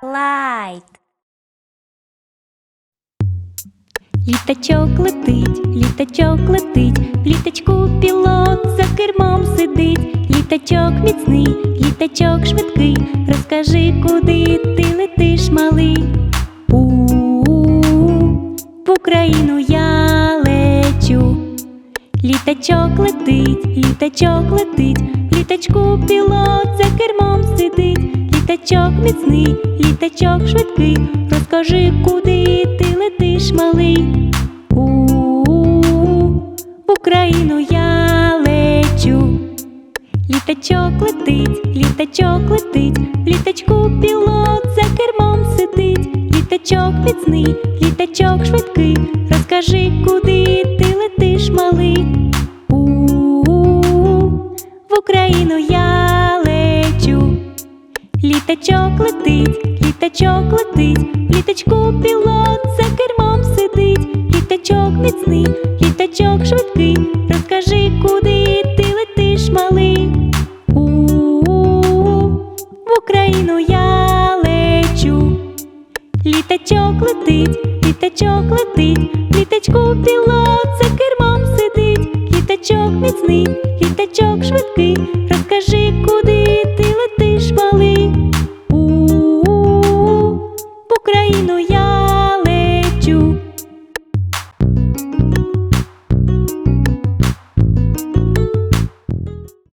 Слайд. Літачок летить, літачок летить, в літачку пілот за кермом сидить. Літачок міцний, літачок швидкий. Розкажи, куди ти летиш, малий. У в Україну я лечу. Літачок летить, літачок летить, в літачку пілот за кермом. Літачок міцний, літачок швидкий. Розкажи, куди ти летиш, малий. У в Україну я лечу. Літачок летить, літачок летить, в літачку пілот за кермом сидить. Літачок міцний, літачок швидкий. Розкажи, куди ти летиш, малий. У в Україну я. Літачок летить, літачок летить, в літачку пілот за кермом сидить. Літачок міцний, літачок швидкий. Розкажи, куди ти летиш, малий. У в Україну я лечу. Літачок летить, літачок летить, в літачку пілот за кермом сидить. Літачок міцний, літачок швидкий.